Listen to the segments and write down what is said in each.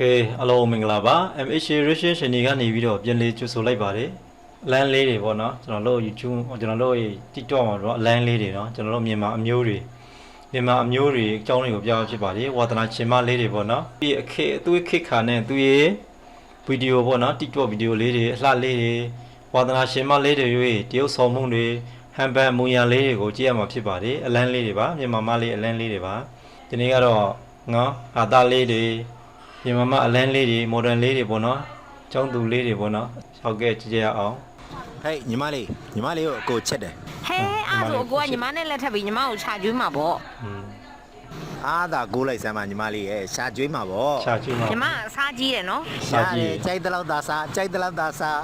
ကဲအလုံးမင်္ဂလာပါ MHA Research ရှင်တွေကနေပြီးတော့ပြန်လေးကြိုဆိုလိုက်ပါတယ်အလန်းလေးတွေပေါ့နော်ကျွန်တော်တို့ YouTube ကျွန်တော်တို့ TikTok မှာတော့အလန်းလေးတွေနော်ကျွန်တော်တို့မြန်မာအမျိုးတွေမြန်မာအမျိုးတွေအကြောင်းတွေကိုပြောဖြစ်ပါတယ်ဝါသနာရှင်မလေးတွေပေါ့နော်ပြီးအခေသူ့ခေခါနဲ့သူ့ရဲ့ဗီဒီယိုပေါ့နော် TikTok ဗီဒီယိုလေးတွေအလှလေးတွေဝါသနာရှင်မလေးတွေရဲ့တရုပ်ဆောင်မှုတွေဟန်ပန်မူရလေးတွေကိုကြည့်ရမှာဖြစ်ပါတယ်အလန်းလေးတွေပါမြန်မာမလေးအလန်းလေးတွေပါဒီနေ့ကတော့နော်အာသားလေးတွေ မြန်မာမအလန်းလေးတွေမော်ဒန်လေးတွေပေါ့နော်ကျောင်းသူလေးတွေပေါ့နော်ဟုတ်ကဲ့ကြည့်ကြရအောင်ဟဲ့ညီမလေးညီမလေးကိုအကိုချက်တယ်ဟဲအဲ့ဒါဆိုအကိုကညီမနဲ့လက်ထပ်ပြီးညီမကိုခြာကျွေးမှာပေါ့อืม အားသာကိုးလိုက်စမ်းပါညီမလေးရဲ့ရှာကျွေးမှာပေါ့ချာကြည့်မှာညီမအစားကြီးတယ်နော်ရှာကြည့်ကြိုက်တဲ့လောက်သာစားကြိုက်တဲ့လောက်သာစား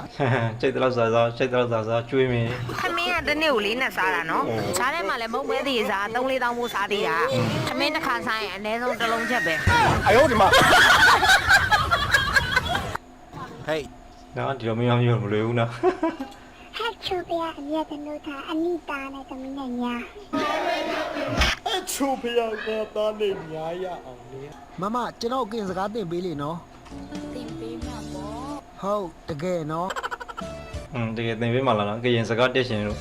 စိတ်တလောက်စားစားစိတ်တလောက်စားစားကျွေးမင်းခမင်းကတစ်နေ့ကိုလေးနဲ့စားတာနော်ဟုတ်ခြားထဲမှာလည်းမုတ်ပဲသေးစား3 4တောင်းဖို့စားသေးတာခမင်းတစ်ခါစားရင်အနည်းဆုံးတစ်လုံးချက်ပဲဟဲ့နော်ဒီလိုမင်းမျိုးမလွယ်ဘူးနော်ဟဲ့ ချိုပြအမြဲတမ်းလို့ဒါအနိတာနဲ့သမီးနဲ့ညာမမကျွန်တော်ကင်စကားတင်ပေးလေနော်တင်ပေးမှာပေါ့ဟုတ်တကယ်နော်อืมတကယ်သင်ပေးမှလာနော်ကရင်စကားတက်ရှင်လို့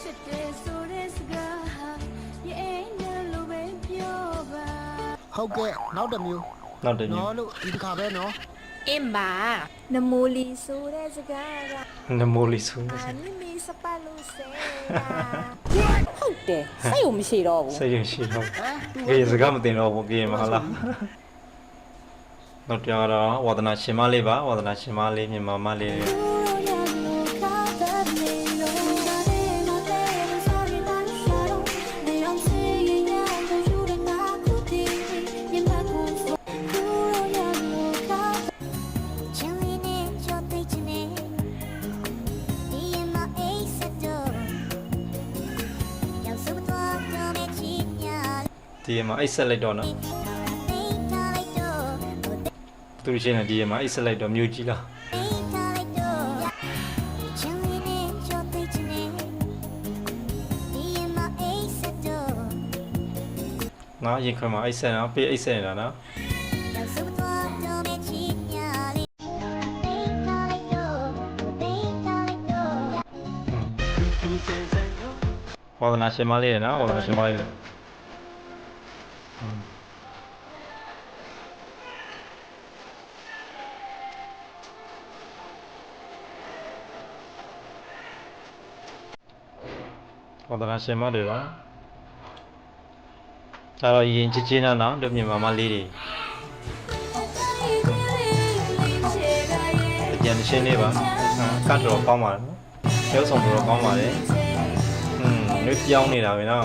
စစ်တဲ့ဆိုတဲ့စကားဟာရဲ့အိမ်နဲ့လိုပဲပြောပါဟုတ်ကဲ့နောက်တစ်မျိုးနောက်တစ်မျိုးနော်လို့ဒီတစ်ခါပဲနော် အင်းပါနမိုလီဆိုတဲ့စကားကနမိုလီဆိုအာနိမီစပတ်လို့ဆဲဟုတ်တယ်စိတ်ကိုမရှိတော့ဘူးစိတ်ရရှိတော့ကရင်စကားမတင်တော့ဘူးကရင်မဟုတ်လားနောက်တရားတော့ဝါသနာရှင်မလေးပါဝါသနာရှင်မလေးမြန်မာမလေးရလို့ ဒီမှာအိတ်ဆက်လိုက်တော့နော်လေးထားလိုက်တော့သူရှင်နဲ့ဒီမှာအိတ်ဆက်လိုက်တော့မြို့ကြီးလားလေးထားလိုက်တော့ချင်လေးနဲ့ကြောက်သိချင်နေဒီမအေးစတော့နော်ရင်ခွင်မှာအိတ်ဆက်နော်ပေးအိတ်ဆက်နေတာနော်ရောက်စတော့တော့မချစ်ညာလေးလေးထားလိုက်တော့လေးထားလိုက်တော့ဝါသနာရှင်မလေးရနော်ဝါသနာရှင်မလေး ဟောတကရှင်မတွေပါဒါတော့ရင်ချင်းချင်းနာတို့မြန်မာမလေးတွေပြန်ရှင်းနေပါကတ်တော်ကောင်းပါတယ်နော်ရုပ်ဆောင်တော်ကောင်းပါတယ်อืมညပြောင်းနေတာပဲနော်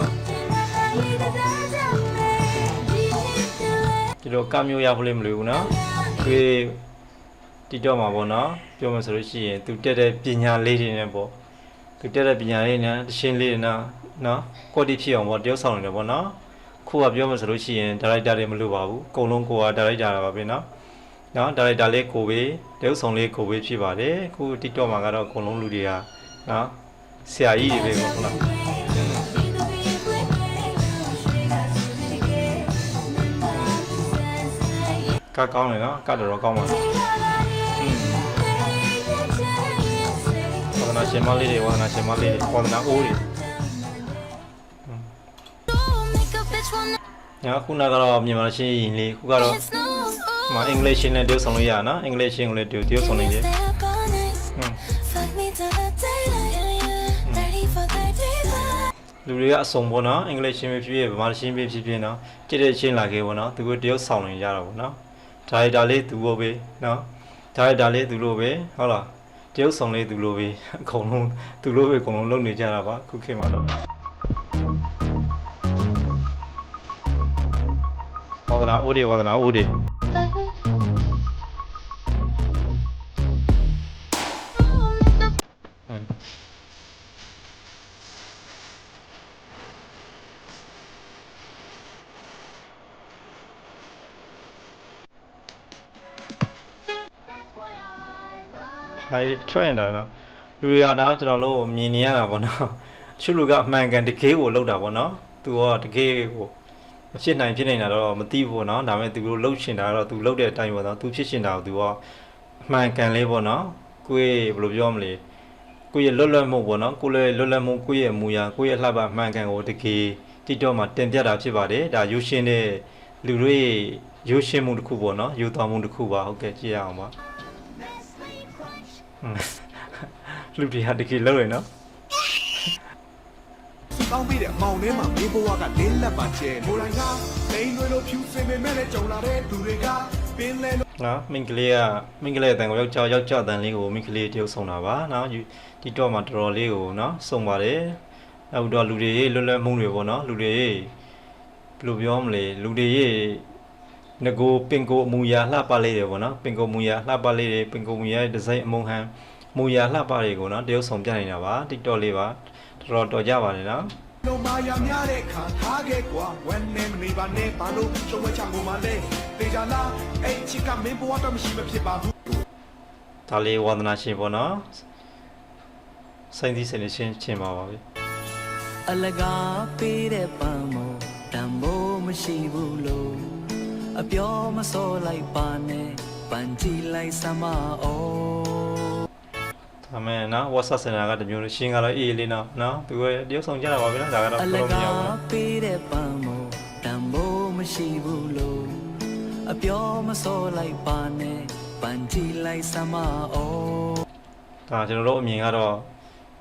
ဒီလိုကမျိုးရဖို့လည်းမလိုဘူးနော်တွေ့တီတော့မှာပေါ့နော်ပြောမှဆိုလို့ရှိရင်သူတက်တဲ့ပညာလေးတွေနဲ့ပေါ့ ဒီတက်တဲ့ပညာလေးနဲ့တရှင်းလေးနဲ့နော်ကွက်တီဖြစ်အောင်ပေါ့တယောက်ဆောင်နေတယ်ပေါ့နော်ခုကပြောမှဆိုလို့ရှိရင်ဒါရိုက်တာတွေမလိုပါဘူးအကုန်လုံးကိုကဒါရိုက်တာပါပဲနော်နော်ဒါရိုက်တာလေးကိုပဲတယောက်ဆောင်လေးကိုပဲဖြစ်ပါတယ်ခု TikTok မှာကတော့အကုန်လုံးလူတွေကနော်ဆရာကြီးတွေပဲပေါ့ဟုတ်လားကကောင်းတယ်နော်ကတော်တော်ကောင်းပါလား ရှင်မလေးတွေဝါသနာရှင်မလေးတွေဝါသနာအိုးတွေညာခုနကတော့မြန်မာရှင်းရင်လေးခုကတော့မအင်္ဂလိပ်ရှင်းနဲ့တရုတ်ဆောင်လို့ရနော်အင်္ဂလိပ်ရှင်းကိုလည်းတရုတ်တရုတ်ဆောင်နေတယ်ဟွန်းလူတွေကအစုံပေါ့နော်အင်္ဂလိပ်ရှင်းပဲဖြစ်ဖြစ်ဗမာရှင်းပဲဖြစ်ဖြစ်နော်ကြည့်တဲ့ရှင်းလာခဲ့ပေါ့နော်သူကတရုတ်ဆောင်နေကြတာပေါ့နော်ဒါရိုက်တာလေးသူ့ဘောပဲနော်ဒါရိုက်တာလေးသူ့လိုပဲဟုတ်လားတ ရုတ်ဆောင်လေးသူ့လိုပဲအကုန်လုံးသူ့လိုပဲအကုန်လုံးလုပ်နေကြတာပါခုခေတ်မှာတော့ဝါဒနာဦးတွေဝါဒနာဦးတွေ ဟိုင်ထွက်နေတာနော်လူတွေကတော့ကျွန်တော်တို့မြင်နေရတာပေါ့နော်ချွလူကအမှန်ကန်တကယ်ကိုလောက်တာပေါ့နော်သူကတကယ်ကိုမဖြစ်နိုင်ဖြစ်နေတာတော့မသိဘူးပေါ့နော်ဒါပေမဲ့သူတို့လှုပ်ရှင်တာတော့သူလှုပ်တဲ့အတိုင်းပေါ့နော်သူဖြစ်ရှင်တာကိုသူကအမှန်ကန်လေးပေါ့နော်ကိုယ့်ရဲ့ဘယ်လိုပြောမလဲကိုယ့်ရဲ့လွတ်လပ်မှုပေါ့နော်ကိုယ့်ရဲ့လွတ်လပ်မှုကိုယ့်ရဲ့အမူအရာကိုယ့်ရဲ့လှပမှန်ကန်ကိုတကယ် TikTok မှာတင်ပြတာဖြစ်ပါတယ်ဒါရုပ်ရှင်တဲ့လူတွေရဲ့ရုပ်ရှင်မှုတစ်ခုပေါ့နော်ယူသွားမှုတစ်ခုပါဟုတ်ကဲ့ကြည့်ရအောင်ပါဟွန်း လူတွေဟာတကယ်လှုပ်ရနော်တောင်းပြီးတဲ့မောင်ထဲမှာမင်းဘဝကလေးလက်ပါကျဲမိုးတိုင်းကလိန်တွေလိုဖြူစင်ပေမဲ့လည်းကြုံလာတဲ့သူတွေကပင်လဲလို့နော်မိန်းကလေးကမိန်းကလေးအတန်ကိုယောက်ျားယောက်ျားအတန်လေးကိုမိန်းကလေးတယောက်ဆုံးတာပါနော်ဒီတော့မှာတော်တော်လေးကိုနော်ဆုံးပါတယ်နောက်တော့လူတွေရဲ့လွတ်လပ်မှုတွေပေါ့နော်လူတွေရဲ့ဘယ်လိုပြောမလဲလူတွေရဲ့ ငကိုပင်ကိုအမူအရာလှပလေးတွေပေါ့နော်ပင်ကိုမူအရာလှပလေးတွေပင်ကိုမူအရာဒီဇိုင်းအမုံဟန်မူအရာလှပတွေကိုနော်တယောက်ဆုံးပြနေတာပါ TikTok လေးပါတော်တော်တော်ကြပါတယ်နော်လုံးမာယာများတဲ့ခါထားခဲ့ကွာဝမ်းနဲ့မနေပါနဲ့ဘာလို့ရှုံးဝဲချငုံမလဲတေချာလားအဲ့ချစ်ကမင်းဘဝတော့မရှိမဖြစ်ပါဘူးဒါလေးဝါသနာရှင်ပေါ့နော်စိတ်သီးစိတ်နဲ့ရှင်းချင်းပါပါပြီအလကားပေးတဲ့ပန်းမို့တန်မိုးမရှိဘူးလို့ အပြောမစောလိုက်ပါနဲ့ပန်းကြည့်လိုက်စမ်းမအောင်ဒါမဲ့နော် WhatsApp စင်တာကတမျိုးလို့ရှင်းကတော့အေးလေးနော်နော်သူကတရုပ်ဆောင်ကြတာပါပဲနော်ဒါကတော့အဘလယ်လိုမကာရဘူးးပေးတဲ့ပန်းမို့တန်မိုးမရှိဘူးလို့အပြောမစောလိုက်ပါနဲ့ပန်းကြည့်လိုက်စမ်းမအောင်ဒါကျွန်တော်တို့အမြင်ကတော့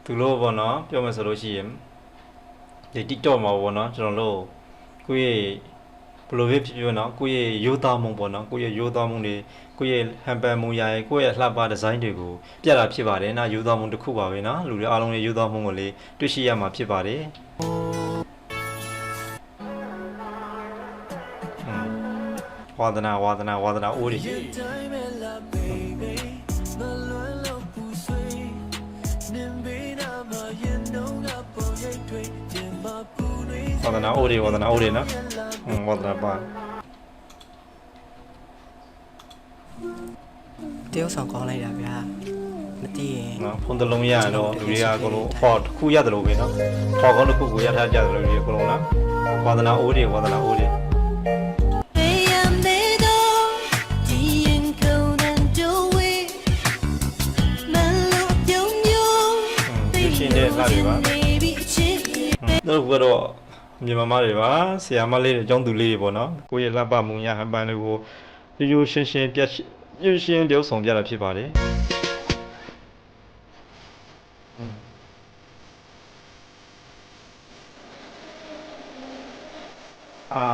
သူလို့ပေါ့နော်ပြောမယ်ဆိုလို့ရှိရင်ဒီ TikTok မှာပေါ့နော်ကျွန်တော်တို့ကိုယ့်ရဲ့ ဘယ်လိုပဲဖြစ်ဖြစ်နော်ကိုယ့်ရဲ့ရိုးသားမှုပေါ့နော်ကိုယ့်ရဲ့ရိုးသားမှုတွေကိုယ့်ရဲ့ဟန်ပန်မှုရာရဲ့ကိုယ့်ရဲ့လှပဒီဇိုင်းတွေကိုပြတာဖြစ်ပါတယ်နော်ရိုးသားမှုတစ်ခုပါပဲနော်လူတွေအားလုံးရဲ့ရိုးသားမှုကိုလေတွေ့ရှိရမှာဖြစ်ပါတယ်อืมဝါဒနာဝါဒနာဝါဒနာအိုးတွေ time and love baby မလွယ်လို့ပူဆွေးနင်ဘေးနာမှာရင်တော့ကပေါ်ရိတ်တွေရင်မပူတွေဝါဒနာအိုးတွေဝါဒနာအိုးတွေနော် والله بقى တရုတ်ဆောင်ကောင်းလိုက်တာဗျာမသိရင်နော်ဖုန်းတစ်လုံးရရင်တော့လူတွေကအကုန်လုံးဟောတစ်ခုရတယ်လို့ပဲနော်ဟောကောင်းတစ်ခုကိုရထားကြတယ်လို့လူတွေအကုန်လုံးနော်ဝါသနာအိုးတွေဝါသနာအိုးတွေ 음, 열심히 해, 나리 가. 너 그거 မြန်မာမတွေပါဆရာမလေးတွေအကြောင်းသူလေးတွေပေါ့နော်ကိုယ့်ရဲ့လက်ပမူညာဟပန်တွေကိုရိုးရိုးရှင်းရှင်းပြတ်ရှင်းရှင်းပြောဆောင်ပြတာဖြစ်ပါတယ်အာ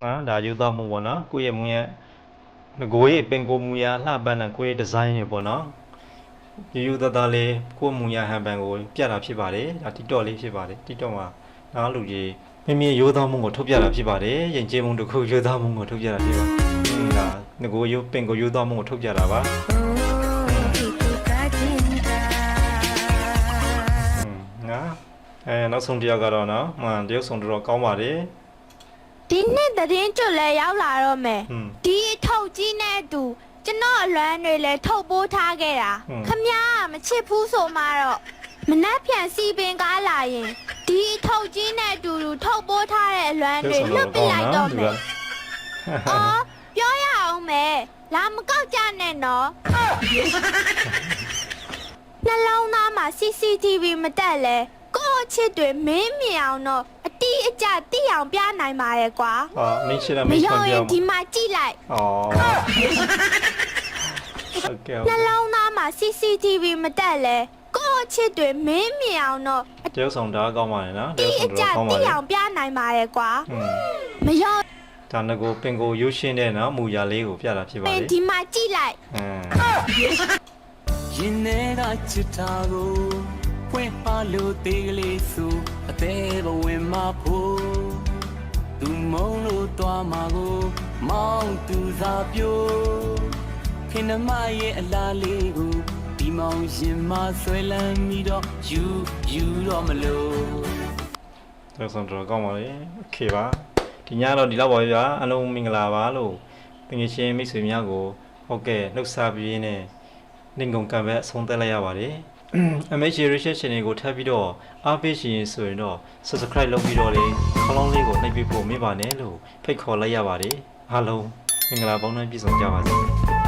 ဟာဒါယူတော့မှုပေါ့နော်ကိုယ့်ရဲ့မူညာငကိုရဲ့ပင်ကိုမူညာလှပန်းတဲ့ကိုယ့်ရဲ့ဒီဇိုင်းတွေပေါ့နော် ရိုးရိုးသားသားလေးကိုယ့်မူရဟန်ပန်ကိုပြတာဖြစ်ပါတယ်ဒါ TikTok လေးဖြစ်ပါတယ် TikTok မှာနောက်လူကြီးမိမိရိုးသားမှုကိုထုတ်ပြတာဖြစ်ပါတယ်ယဉ်ကျေးမှုတစ်ခုရိုးသားမှုကိုထုတ်ပြတာဖြစ်ပါတယ်အင်းဒါငကိုရိုးပင်ကိုရိုးသားမှုကိုထုတ်ပြတာပါအင်းနော်အဲနောက်ဆုံးတစ်ယောက်ကတော့နော်မှန်တယောက်ဆုံးတော်တော်ကောင်းပါတယ်ဒီနှစ်သတင်းကျွတ်လဲရောက်လာတော့မယ်ဟွန်းဒီအထုတ်ကြီးနဲ့အတူ ကျွန်တော်အလွမ်းတွေလဲထုတ်ပိုးထားခဲ့တာဟွန်း ခမ ्या မချစ်ဘူးဆိုမှတော့မနှက်ဖြန်စီပင်ကားလာရင်ဒီအထုတ်ကြီးနဲ့အတူတူထုတ်ပိုးထားတဲ့အလွမ်းတတွေယောက်ဆုံးလွတော်တ်တော်ပြကောင်းလိုက်နော်တော့သူကမယ်အော်ပြောရအောင်မယ်လာမကောက်ကြနဲ့နော်နှလုံးသားမှာ CCTV မတက်လဲကိုယ့်အချစ်တွေမင်းမြင်အောင်တော့ အတိအကျသိအောင်ပြနိုင်ပါတယ်ကွာ ဟာမင်းရှိတာမ မ င်း ရော ဆွမ်း ရ ပြော င် င်း ဒီမှာကြည့်လိုက် ဩโอเค နှလုံးသားမှာ CCTV မတက်လဲကိုယ့်အချစ်တွေမင်းမြင်အောင်တော့အ တယောက်ဆောင်ဒါကောင်းပါတယ်နော်တ တိ ယောက် အ ဆောင်တော်တော်ကောင်းပါ ကျသိ တယ် အောင်ပြနိုင်ပါတယ်ကွာ อืม မရော ဒါနကိုပင်ကိုရိုးရှင်းတဲ့နော်မူရလေးကိုပြတာဖြစ်ပါ ရ လေ င်ဒီမှာကြည့်လိုက် အင်း ရင်ထဲကချစ်တာကိုဖွင့်ပါလို့တေးကလေးဆိုအသေးဘဝင်မဖို့သူ မုံလို့တွားမှာကိုမောင်းသူစားပြိုခင်နမရဲ့အလားလေးကိုဒီမောင်ရင်မဆွဲလန်းပြီးတော့ယူယူတော့မလို့ တယောက်ဆောင်တော်တော်ကောင်းပါလေโอเคပါဒီညတော့ဒီလောက်ပါပဲဗျာအလုံးမင်္ဂလာပါလို့တငယ်ချင်းမိတ်ဆွေများကိုဟုတ်ကဲ့နှုတ်ဆက်ပြီးနဲ့နေငုံကံပဲအဆုံးသက်လိုက်ရပါတယ် MH Research Channel ကိုထပ်ပြီးတော့အားပေးရှင်ဆိုရင်တော့ Subscribe လုပ်ပြီးတော့လေခေါင်းလုံးလေးကိုနှိပ်ပေးဖို့မေ့ပါနဲ့လို့ဖိတ်ခေါ်လိုက်ရပါတယ်အားလုံးမင်္ဂလာပေါင်းနဲ့ပြည့်စုံကြပါစေ